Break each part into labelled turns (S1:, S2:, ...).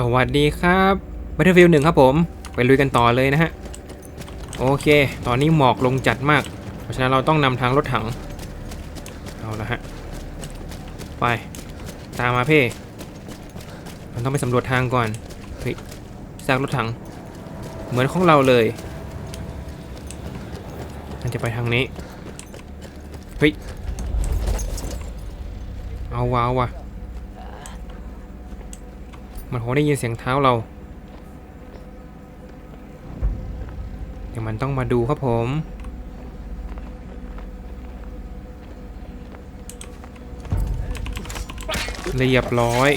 S1: สวัสดีครับ Battlefield 1 ครับผม ไปลุยกันต่อเลยนะฮะ โอเค ตอนนี้หมอกลงจัดมาก เพราะฉะนั้นเราต้องนำทางรถถัง เอาละฮะ ไป ตามมาเพ่เราต้องไปสำรวจทางก่อนเฮ้ยซากรถถัง เหมือนของเราเลยมันจะไปทางนี้ เฮ้ย เอาว้าวว่ะ มันคงได้ยินเสียงเท้าเรา เดี๋ยวมันต้องมาดูครับผม เรียบร้อย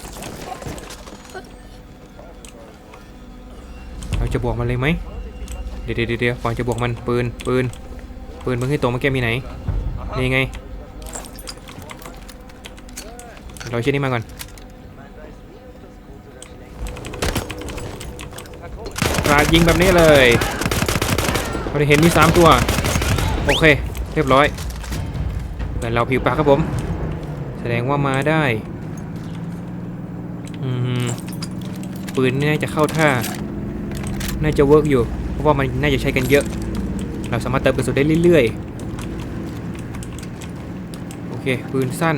S1: เราจะบวกมันเลยไหม เดี๋ยวเดี๋ยวเดี๋ยวก่อนจะบวกมันปืนปืนปืนมึงให้ตรงเมื่อกี้มีไหน นี่ไง เราเชื่อนี่มาก่อน ดยิงแบบนี้เลยเราได้เห็นมีสามตัว โอเค เรียบร้อยเพื่อนเราผิวปากครับผม แสดงว่ามาได้ อืม ปืนนี่น่าจะเข้าท่า น่าจะเวิร์กอยู่ เพราะว่ามันน่าจะใช้กันเยอะ เราสามารถเติมกระสุนได้เรื่อยๆ โอเค ปืนสั้น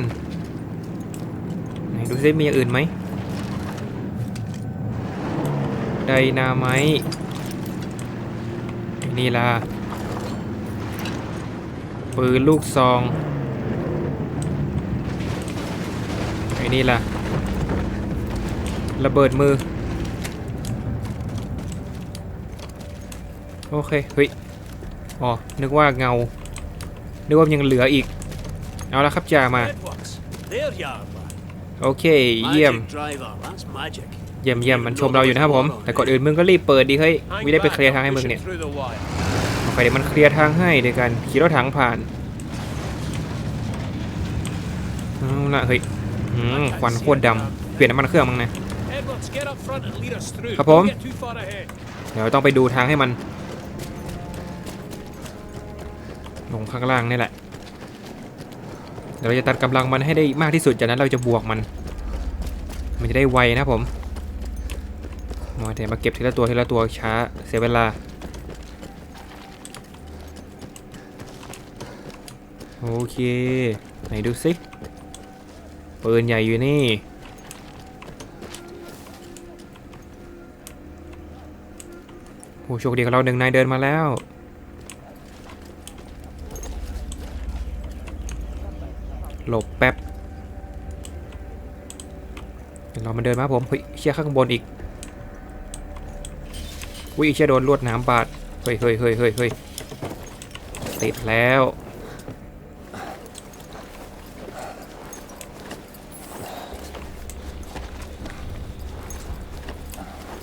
S1: ไหนดูซิมีอย่างอื่นไหมไดนาไมต์ ไอ้นี่ล่ะปืนลูกซองไอ้นี่ล่ะ ระเบิดมือ โอเค เฮ้ย อ๋อ นึกว่าเงา นึกว่ายังเหลืออีก เอาละครับจ่ามา
S2: Networks. There you are, lad.
S1: โอเค เยี่ยม เยี่ยมเยี่ยมมันชมเราอยู่นะครับผม แต่ก่อนอื่นมึงก็รีบเปิดดีเฮ้ยไม่ได้ไปเคลียร์ทางให้มึงเนี่ยโอเคเดี๋ยวมันเคลียร์ทางให้โดยการขี่รถถังผ่านเอาละเฮ้ยควันโคตรดำเปลี่ยนน้ำมันเครื่องมั้งนะครับผม เดี๋ยวต้องไปดูทางให้มัน ลงข้างล่างนี่แหละเดี๋ยวเราจะตัดกำลังมันให้ได้มากที่สุดจากนั้นเราจะบวกมัน มันจะได้ไวนะผม มาแต่มาเก็บทีละตัวทีละตัวช้าเสียเวลา โอเค ไหนดูสิปืนใหญ่อยู่นี่โอ้โชคดีของเราหนึ่งนายเดินมาแล้ว หลบแป๊บเดี๋ยวเรามาเดินมาผมเฮ้ยเชี่ยข้างบนอีก อุ้ยเชี่ยโดนลวดน้ำบาด เฮ้ยเฮ้ยเฮ้ยเฮ้ยเฮ้ยติดแล้ว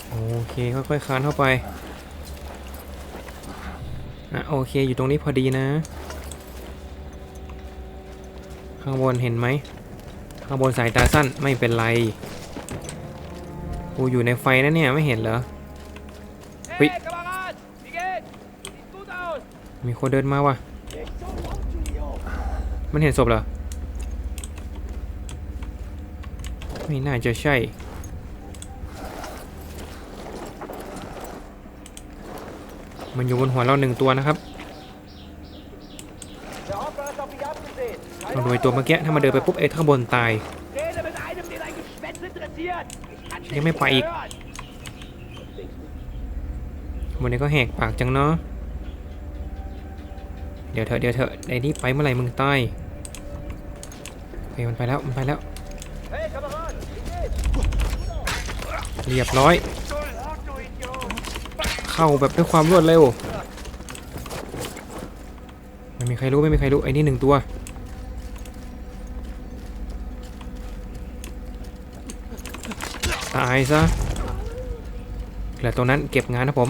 S1: โอเค ค่อยๆคานเข้าไป อะโอเค อยู่ตรงนี้พอดีนะ ข้างบนเห็นไหม ข้างบนสายตาสั้นไม่เป็นไร กูอยู่ในไฟนะเนี่ย ไม่เห็นเหรอ
S3: ฮ้ย
S1: มีคนเดินมาว่ะ มันเห็นศพเหรอ ไม่น่าจะใช่ มันอยู่บนหัวเราหนึ่งตัวนะครับเราโดยตัวเมื่อกี้ถ้ามาเดินไปปุ๊บเอ้ข้าบนตาย
S3: ยั
S1: ง
S3: ไม่ไปอีก
S1: วันนี้ก็แหกปากจังเนาะ เดี๋ยวเถอะเดี๋ยวเถอะไอ้นี่ไปเมื่อไหร่มึงตายโอเคมันไปแล้วมันไปแล้ว เรียบร้อย เข้าแบบด้วยความรวดเร็ว ไม่มีใครรู้ไม่มีใครรู้ไอ้นี่หนึ่งตัวตายซะเหลือตัวนั้นเก็บงานนะผม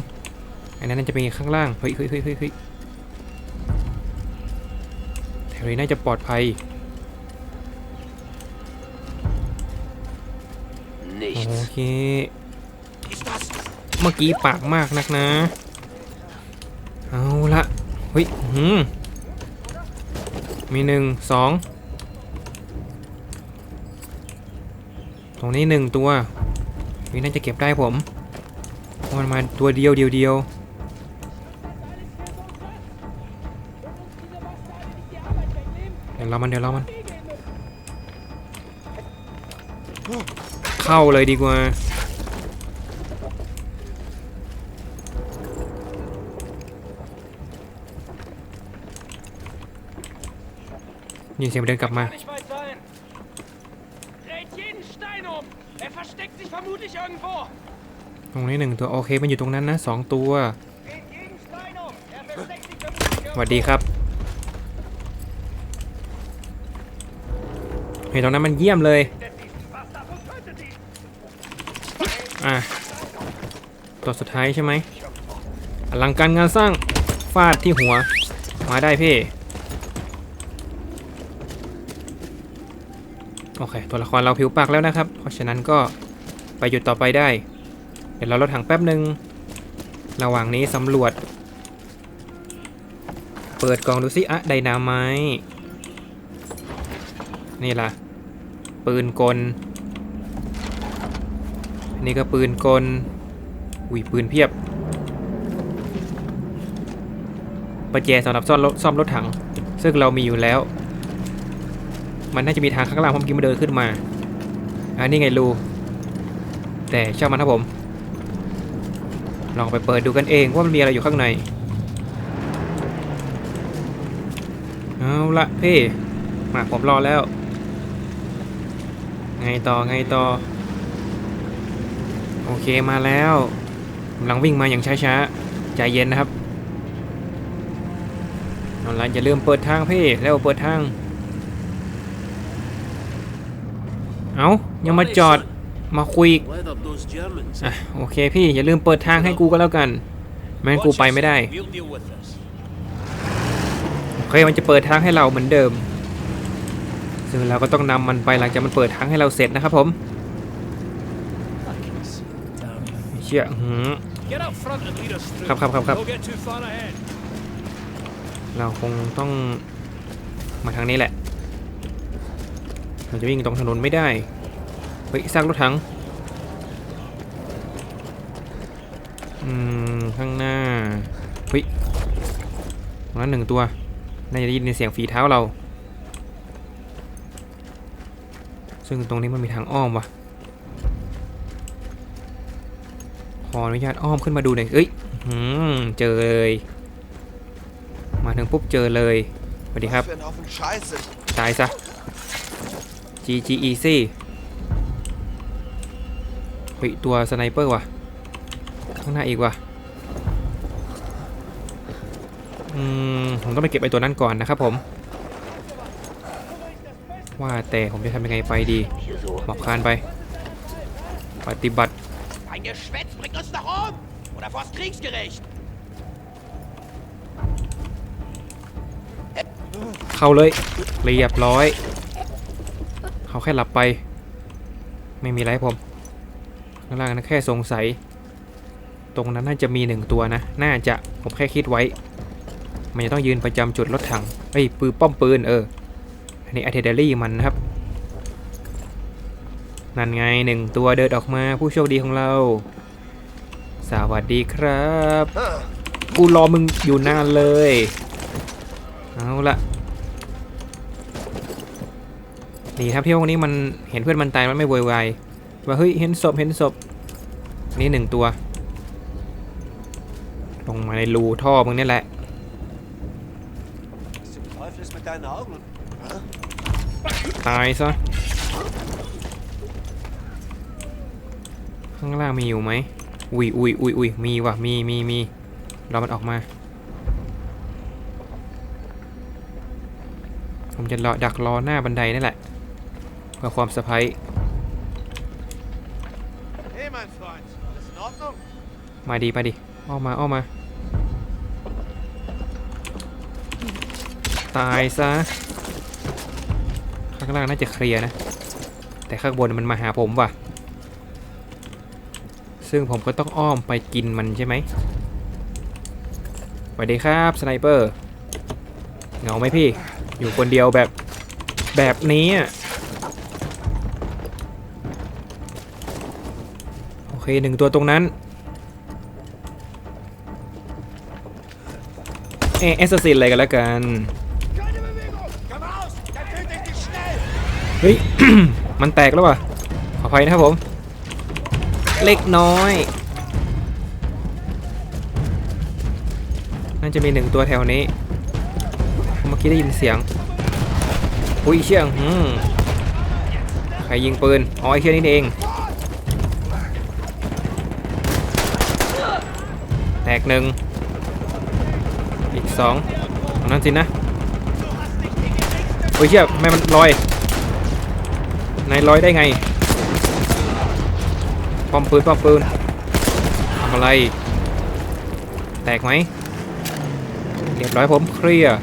S1: อ้นั้นจะเป็นข้างล่าง เฮ้ยเฮ้ยเฮ้ยเฮ้ยแถวนี้น่าจะปลอดภัยโอเค เมื่อกี้ปากมากนักนะ เอาละเฮ้ยหืมมีหนึ่งสองตรงนี้หนึ่งตัวนี่น่าจะเก็บได้ผมมันมาตัวเดียวเดียวเดียว มันเดี๋ยวเรามัน เข้าเลยดีกว่า ยินเสียงเดินกลับมา
S3: Kann nicht weit sein. Dreht jeden Stein um. Er versteckt sich vermutlich irgendwo.
S1: ตรงนี้หนึ่งตัว โอเค มันอยู่ตรงนั้นนะสองตัว
S3: Dreht jeden Stein um. Er versteckt sich vermutlich
S1: สวัสดีครับ เห็นตรงนั้นมันเยี่ยมเลย อะตัวสุดท้ายใช่ไหมอลังการงานสร้างฟาดที่หัว มาได้พี่ โอเค ตัวละครเราผิวปากแล้วนะครับ เพราะฉะนั้นก็ไปหยุดต่อไปได้ เดี๋ยวเราลดถังแป๊บหนึ่งระหว่างนี้สำรวจ เปิดกล่องดูสิอะไดนาไมต์ นี่ล่ะ ปืนกลนี่ก็ปืนกลอุ้ยปืนเพียบประแจสำหรับซ่อมรถซ่อมรถถัง ซึ่งเรามีอยู่แล้ว มันน่าจะมีทางข้างล่างผมกินมาเดินขึ้นมา อันนี้ไงรูแต่ช่างมันครับผม ลองไปเปิดดูกันเองว่ามันมีอะไรอยู่ข้างใน เอาละพี่มาผมรอแล้ว ไงต่อไงต่อ โอเคมาแล้วกำลังวิ่งมาอย่างช้าๆ ใจเย็นนะครับเอาละอย่าลืมเปิดทางพี่แล้วเปิดทาง เอายังมาจอดมาคุยอะโอเคพี่อย่าลืมเปิดทางให้กูก็แล้วกันไม่งั้นกูไปไม่ได้โอเคมันจะเปิดทางให้เราเหมือนเดิม ซึ่งเราก็ต้องนำมันไปหลังจากมันเปิดทางให้เราเสร็จนะครับผมเชี่ยหือครับครับครับครับเราคงต้องมาทางนี้แหละเราจะวิ่งตรงถนนไม่ได้เฮ้ยซากรถถังอืมข้างหน้าเฮ้ยตรงนั้นหนึ่งตัว น่าจะได้ยินเสียงฝีเท้าเรา ซึ่งตรงนี้มันมีทางอ้อมว่ะขออนุญาตอ้อมขึ้นมาดูหน่อยเอ้ยเจอเลย มาถึงปุ๊บเจอเลยสวัสดีครับ ตายซะ GG Easy เฮ้ยตัวสไนเปอร์ว่ะ ข้างหน้าอีกว่ะ อืม ผมต้องไปเก็บไอตัวนั้นก่อนนะครับผม ว่าแต่ผมจะทำยังไงไปดีหมอบคานไป ปฏิบัติ
S3: Ein Geschwätz bringt uns nach oben. Oder vors Kriegsgericht.
S1: เข้าเลย เรียบร้อย เขาแค่หลับไป ไม่มีอะไรให้ผม ข้างล่างนะแค่สงสัย ตรงนั้นน่าจะมีหนึ่งตัวนะ น่าจะ ผมแค่คิดไว้ มันจะต้องยืนประจำจุดรถถัง เอ้ย ปืนป้อมปืน เออ อันนี้อะเทเดอรี่มันนะครับ นั่นไงหนึ่งตัวเดินออกมาผู้โชคดีของเรา สวัสดีครับ
S4: Ah,
S1: กูรอมึงอยู่นานเลย เอาละดีครับที่ห้องนี้มันเห็นเพื่อนมันตายมันไม่โวยวายว่าเฮ้ยเห็นศพเห็นศพนี่หนึ่งตัว ลงมาในรูท่อมึงนี่แหละ ตายซะ ข้างล่างมีอยู่ไหม อุ้ยอุ้ยอุ้ยอุ้ยมีว่ะ มีมีมีรอมันออกมา ผมจะรอดักรอหน้าบันไดนี่นแหละเพื่อความสะพายมาดีมาดีอ้อมมาอ้อมมา ตายซะางล่างน่าจะเคลียร์นะ แต่ข้างบนมันมาหาผมว่ะ ซึ่งผมก็ต้องอ้อมไปกินมันใช่ไหมสวัสดีครับสไนเปอร์เหงาไหมพี่ อยู่คนเดียวแบบแบบนี้อะหนึ่งตัวตรงนั้นเอะแอสซัสซินอะไรกันแล้วกัน เฮ้ย มันแตกแล้วว่ะขออภัยนะครับผม เล็กน้อยน่าจะมีหนึ่งตัวแถวนี้ เมื่อกี้ได้ยินเสียงอุ้ยเชี่ยงอืมใครยิงปืน อ๋อไอ้เชี่ยนี่เอง แตกหนึ่ง อีกสองนั้นสินะ โอ้ยเชี่ยแม่มันลอย นายลอยได้ไงป้อมปืนป้อมปืนทำอะไร แตกไหมเรียบร้อยผมเคลียร์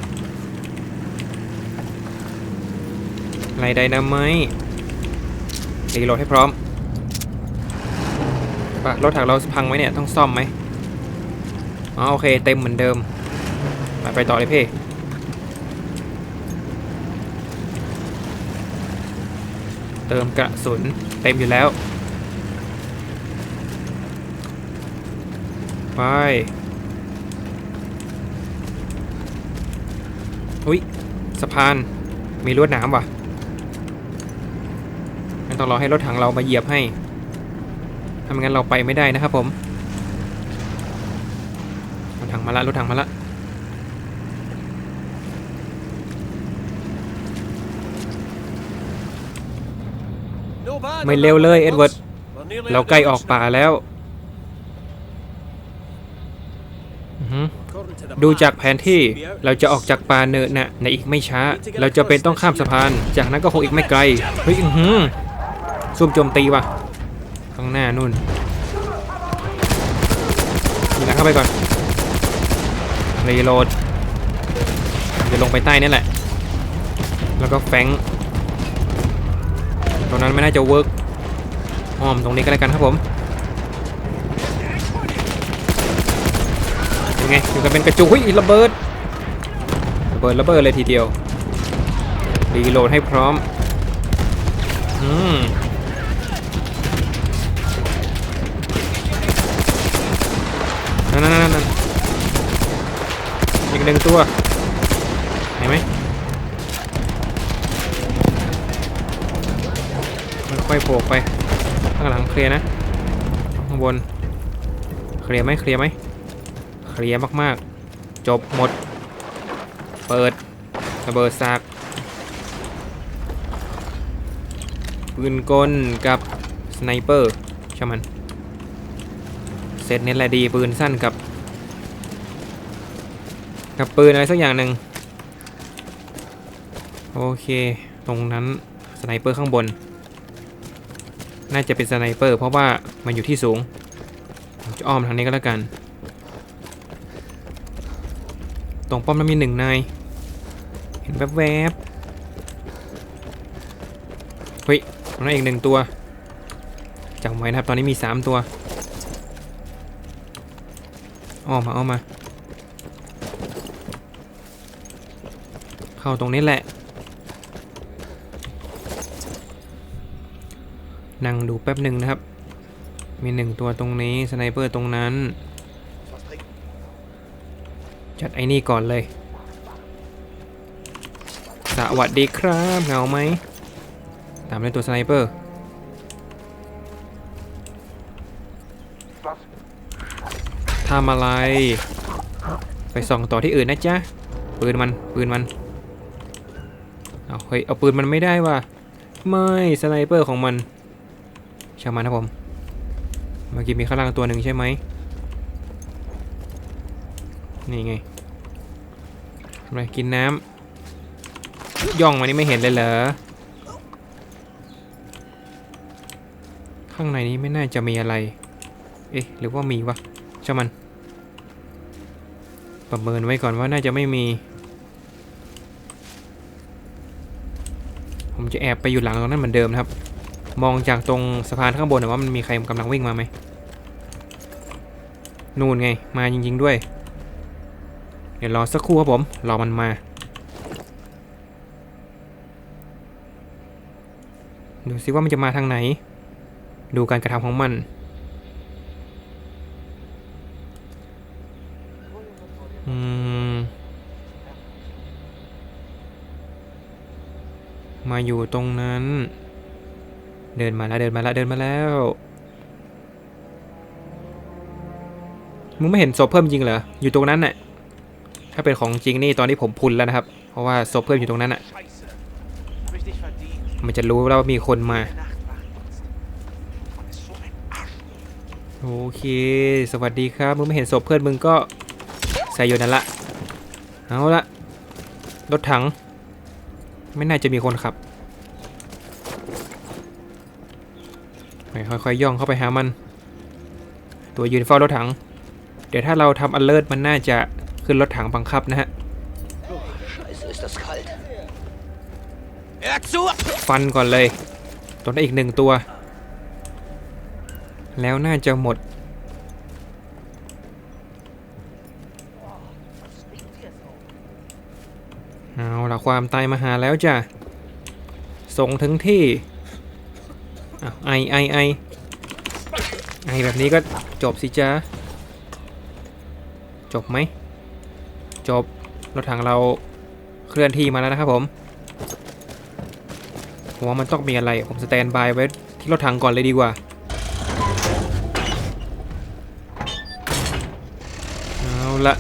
S1: ไรไดนาไมต์รีโหลดให้พร้อมปะรถถังเราพังไหมเนี่ย ต้องซ่อมไหมอ๋อโอเค เต็มเหมือนเดิม ไปไปต่อเลยพี่ เติมกระสุนเต็มอยู่แล้ว ไปอุ้ยสะพานมีลวดหนามว่ะงั้นต้องรอให้รถถังเรามาเหยียบให้ถ้าไม่งั้นเราไปไม่ได้นะครับผมรถถังมาละรถถังมาละ ไม่เร็วเลยเอ็ดเวิร์ดเราใกล้ออกป่าแล้วดูจากแผนที่เราจะออกจากป่าเนินน่ะในอีกไม่ช้า เราจะเป็นต้องข้ามสะพาน จากนั้นก็คงอีกไม่ไกลเฮ้ยอือหือซุ่มโจมตีว่ะข้างหน้านู่นยิงเข้าไปก่อนรีโหลดจะลงไปใต้นี่แหละ แล้วก็แฟง ตรงนั้นไม่น่าจะเวิร์กอ้อมตรงนี้ก็แล้วกันครับผมยังไงอยู่กันเป็นกระจุกหุยระเบิดระเบิดระเบิดเลยทีเดียวรีโหลดให้พร้อมอืมนั่นนั่นนั่นอีกหนึ่งตัวเห็นไหม ค่อยๆโผล่ไป ข้างหลังเคลียร์นะ ข้างบน เคลียร์ไหมเคลียร์ไหมเคลียร์มากๆ จบหมด เปิดระเบิดซากปืนกลกับสไนเปอร์ช่างมัน เซตนี้แหละดีปืนสั้นกับ กับปืนอะไรสักอย่างหนึ่งโอเค ตรงนั้นสไนเปอร์ข้างบน น่าจะเป็นสไนเปอร์เพราะว่ามันอยู่ที่สูงจะอ้อมทางนี้ก็แล้วกัน ตรงป้อมนั้นมีหนึ่งนายเห็นแวบๆเฮ้ยนั่นอีกหนึ่งตัวจำไว้นะครับตอนนี้มีสามตัวอ้อมมาอ้อมมา เข้าตรงนี้แหละ นั่งดูแป๊บหนึ่งนะครับ มีหนึ่งตัวตรงนี้สไนเปอร์ตรงนั้น จัดไอ้นี่ก่อนเลย สวัสดีครับเหงาไหม ตามด้วยตัวสไนเปอร์ทำอะไร ไปส่องต่อที่อื่นนะจ๊ะ ปืนมัน ปืนมัน เอาเฮ้ย เอาปืนมันไม่ได้ว่ะ ไม่ สไนเปอร์ของมัน ช่างมันนะผม เมื่อกี้มีข้างล่างตัวหนึ่งใช่ไหม นี่ไงทำไรกินน้ำย่องมานี่ไม่เห็นเลยเหรอ ข้างในนี้ไม่น่าจะมีอะไร เอ๊ะ หรือว่ามีวะช่างมัน ประเมินไว้ก่อนว่าน่าจะไม่มี ผมจะแอบไปอยู่หลังตรงนั้นเหมือนเดิมนะครับ มองจากตรงสะพานข้างบนว่ามันมีใครกำลังวิ่งมาไหมนู่นไง มาจริง ๆ ด้วย เดี๋ยวรอสักครู่ครับผม รอมันมา ดูซิว่ามันจะมาทางไหน ดูการกระทำของมันมาอยู่ตรงนั้น เดินมาแล้วเดินมาแล้วเดินมาแล้ว มึงไม่เห็นศพเพิ่มจริงเหรอ อยู่ตรงนั้นน่ะ ถ้าเป็นของจริงนี่ตอนนี้ผมพุนแล้วนะครับ เพราะว่าศพเพิ่มอยู่ตรงนั้นน่ะ มันจะรู้แล้วว่ามีคนมา โอเค สวัสดีครับ มึงไม่เห็นศพเพื่อนมึงก็ใส่ยนั่นละ เอาละ รถถัง ไม่น่าจะมีคนขับไป ค่อยๆย่องเข้าไปหามัน ตัวยืนเฝ้ารถถัง เดี๋ยวถ้าเราทำ alert มันน่าจะขึ้นรถถังบังคับนะฮะฟันก่อนเลยตัวนั้นอีกหนึ่งตัว แล้วน่าจะหมด เอาละความตายมาหาแล้วจ้ะ ส่งถึงที่ อ้าวไอไอไอไอแบบนี้ก็จบสิจ้าจบไหม จบ รถถังเราเคลื่อนที่มาแล้วนะครับผมผมว่ามันต้องมีอะไร ผมสแตนบายไว้ที่รถถังก่อนเลยดีกว่าเอาละ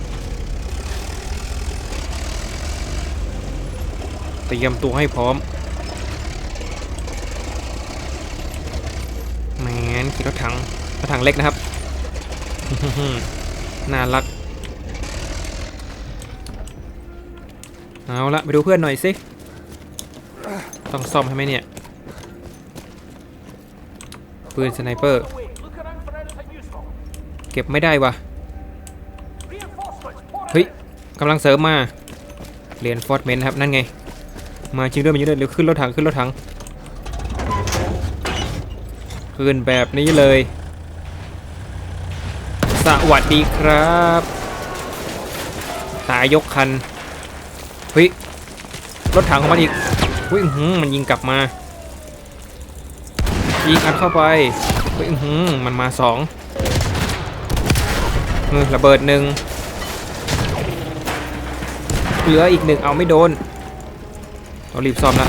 S1: เตรียมตัวให้พร้อมนขี่ รถถังรถถังเล็กนะครับ น่ารัก เอาละไปดูเพื่อนหน่อยสิ ต้องซ่อมให้ไหมเนี่ย ปืนสไนเปอร์ เก็บไม่ได้วะเฮ้ยกำลังเสริมมาเรียนฟอร์ดเมนครับ นั่นไง มาจริงด้วยมันจริงด้วยเร็วขึ้นรถถังขึ้นรถถัง ขึ้นแบบนี้เลย สวัสดีครับ ตายยกคันเฮ้ยรถถังของมันอีกเฮ้ยหือมันยิงกลับมายิงอัดเข้าไปเฮ้ยหือมันมาสองอระเบิดหนึ่งเหลืออีกหนึ่งเอาไม่โดนเรารีบซ่อมละ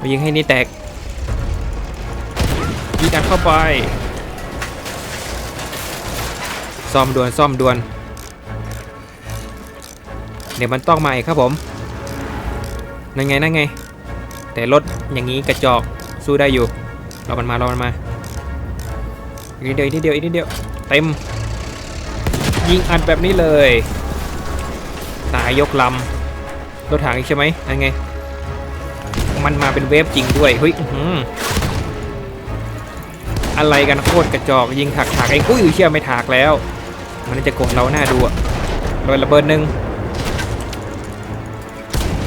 S1: มายิงให้นี่แตก ยิงอัดเข้าไปซ่อมด่วนซ่อมด่วนเดี๋ยวมันต้องมาอีกครับผมนั่นไงนั่นไง แต่รถอย่างนี้กระจอกสู้ได้อยู่รอมันมารอมันมาอีกนิดเดียวอีกนิดเดียวอีกนิดเดียวเต็ม ยิงอัดแบบนี้เลย ตายยกลำรถถังอีกใช่ไหมนั่นไง มันมาเป็นเวฟจริงด้วยเฮ้ย อะไรกันโคตรกระจอกยิงถักถักเองอุ้ยเชี่ยไม่ถักแล้ว มันจะกดเราหน้าดูอะโดนระเบิดหนึ่ง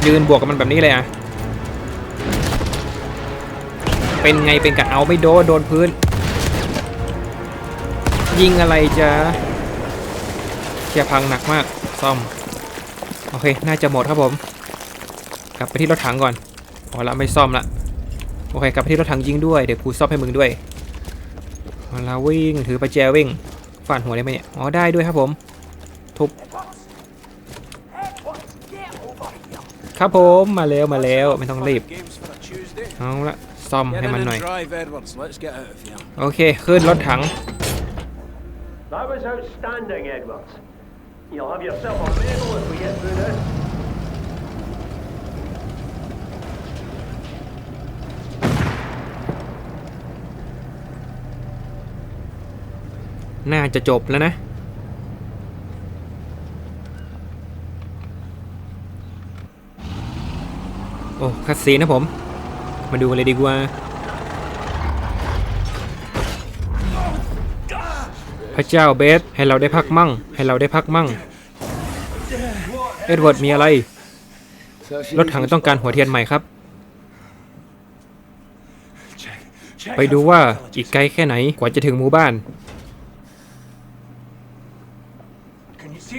S1: ยืนบวกกับมันแบบนี้เลยอะเป็นไงเป็นกันเอาไม่โดนโดนพื้น ยิงอะไรจะเชียพังหนักมากซ่อมโอเค น่าจะหมดครับผม กลับไปที่รถถังก่อนพอละไม่ซ่อมละโอเค กลับไปที่รถถังยิงด้วย เดี๋ยวกูซ่อมให้มึงด้วย เอาละวิ่งถือประแจวิ่งฟาดหัวได้ไหมเนี่ย อ๋อ ได้ด้วยครับผม ทุบ ครับผมมาแล้วมาแล้วไม่ต้องรีบ
S4: Games for a Tuesday.
S1: เอาละซ่อม
S4: Get
S1: ให้
S4: in
S1: มัน
S4: and
S1: หน่อย
S4: drive, Edwards. Let's get out of here.
S1: โอเค ขึ้นรถถัง
S5: That was outstanding, Edwards. You'll have yourself a medal if we get through this.
S1: น่าจะจบแล้วนะ โอ้คัดซีนนะผม มาดูกันเลยดีกว่า พระเจ้าเบสให้เราได้พักมั่ง ให้เราได้พักมั่ง เอ็ดเวิร์ดมีอะไร รถถังต้องการหัวเทียนใหม่ครับ ไปดูว่าอีกไกลแค่ไหนกว่าจะถึงหมู่บ้าน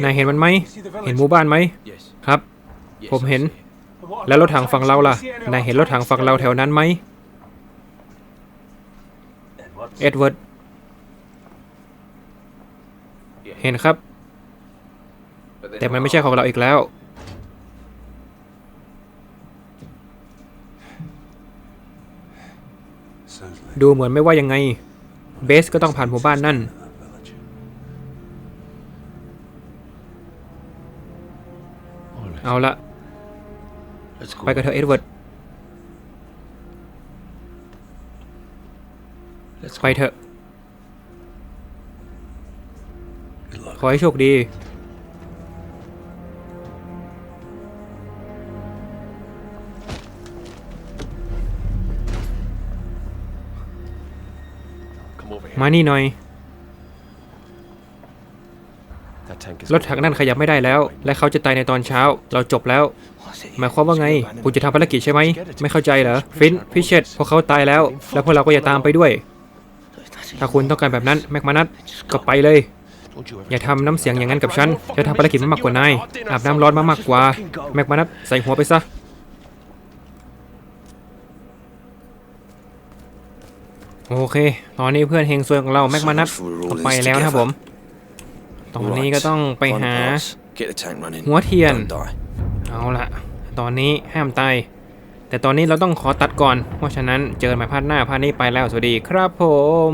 S1: นายเห็นมันไหม เห็นหมู่บ้านไหม ครับ ผมเห็น แล้วรถถังฝั่งเราล่ะ นายเห็นรถถังฝั่งเราแถวนั้นไหม เอ็ดเวิร์ด เห็นครับ แต่มันไม่ใช่ของเราอีกแล้ว ดูเหมือนไม่ว่ายังไง เบสก็ต้องผ่านหมู่บ้านนั่น เอาละ
S2: Let's go.
S1: ไปกับเธอเอ็ดเวิร์ด
S2: Let's
S1: ไปเถอะ
S2: Good luck.
S1: ขอให้โชคดี
S2: Come over here.
S1: มานี่หน่อย รถถังนั่นขยับไม่ได้แล้ว และเขาจะตายในตอนเช้า เราจบแล้ว หมายความว่าไงคุณจะทำภารกิจใช่ไหม ไม่เข้าใจเหรอ ฟิน พิเชตพวกเขาตายแล้ว แล้วพวกเราก็อย่าตามไปด้วย ถ้าคุณต้องการแบบนั้น แม็กมานัทก็ไปเลย อย่าทำน้ำเสียงอย่างนั้นกับฉันฉันทำภารกิจมามากกว่านาย อาบน้ำร้อนมามากกว่า แม็กมานัทใส่หัวไปซะโอเค ตอนนี้เพื่อนเฮงซวยของเราแม็กมานัทก็ไปแล้วนะครับผม ตอนนี้ก็ต้องไปหา
S2: Get the tank running.
S1: หัวเทียน
S2: Don't die.
S1: เอาละตอนนี้ห้ามตาย แต่ตอนนี้เราต้องขอตัดก่อน เพราะฉะนั้นเจอกันใหม่พาร์ทหน้าพาร์ทนี้ไปแล้ว สวัสดีครับผม